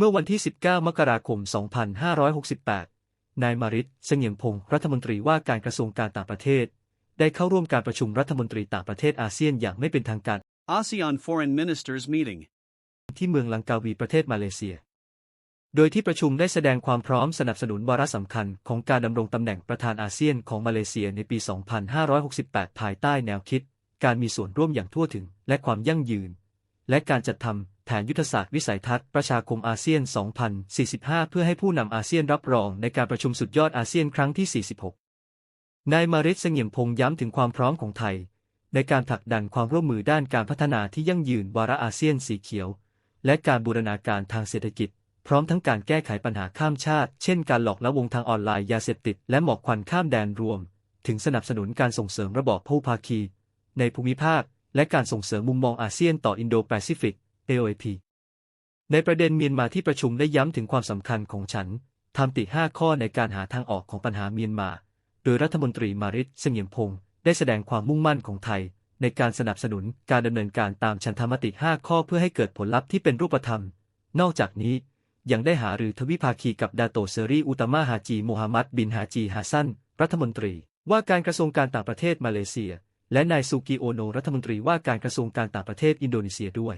เมื่อวันที่ 19 มกราคม 2568 นายมาริตเสงี่ยมพงศ์รัฐมนตรีว่าการกระทรวงการต่างประเทศ ได้เข้าร่วมการประชุมรัฐมนตรีต่างประเทศอาเซียนอย่างไม่เป็นทางการ ASEAN Foreign Ministers Meeting. ที่เมืองลังกาวีประเทศมาเลเซีย โดยที่ประชุมได้แสดงความพร้อมสนับสนุนวาระสำคัญของการดำรงตำแหน่งประธานอาเซียนของมาเลเซียในปี 2568 ภายใต้แนวคิด การมีส่วนร่วมอย่างทั่วถึงและความยั่งยืน และการจัดทำ แผนยุทธศาสตร์วิสัยทัศน์ประชาคมอาเซียน 2045 เพื่อให้ผู้นำอาเซียนรับรองในการประชุมสุดยอดอาเซียนครั้งที่ 46 นายมาริตเสงี่ยมพงษ์ย้ำถึงความพร้อมของไทย ในการผลักดันความร่วมมือด้านการพัฒนาที่ยั่งยืนวาระอาเซียนสีเขียว และการบูรณาการทางเศรษฐกิจ พร้อมทั้งการแก้ไขปัญหาข้ามชาติ เช่น การหลอกละวงทางออนไลน์ยาเสพติด และหมอกควันข้ามแดนรวม ถึงสนับสนุนการส่งเสริมระบอบผู้ภาคี ในภูมิภาค และการส่งเสริมมุมมองอาเซียนต่ออินโดแปซิฟิก AOP ในประเด็นเมียนมาที่ประชุมได้ย้ำถึงความสำคัญของฉันทำติ 5 ข้อในการหาทางออกของปัญหาเมียนมา โดยรัฐมนตรีมาริตเสงี่ยมพงศ์ได้แสดงความมุ่งมั่นของไทย ในการสนับสนุนการดำเนินการตามฉันทามติ 5 ข้อเพื่อให้เกิดผลลัพธ์ที่เป็นรูปธรรม นอกจากนี้ยังได้หารือทวิภาคีกับดาโตเซรีอุตมาฮาจีโมฮัมหมัดบินฮาจีฮัสซัน รัฐมนตรี ว่าการกระทรวงการต่างประเทศมาเลเซีย และนายซูกิโอโนรัฐมนตรีว่าการกระทรวงการต่างประเทศอินโดนีเซียด้วย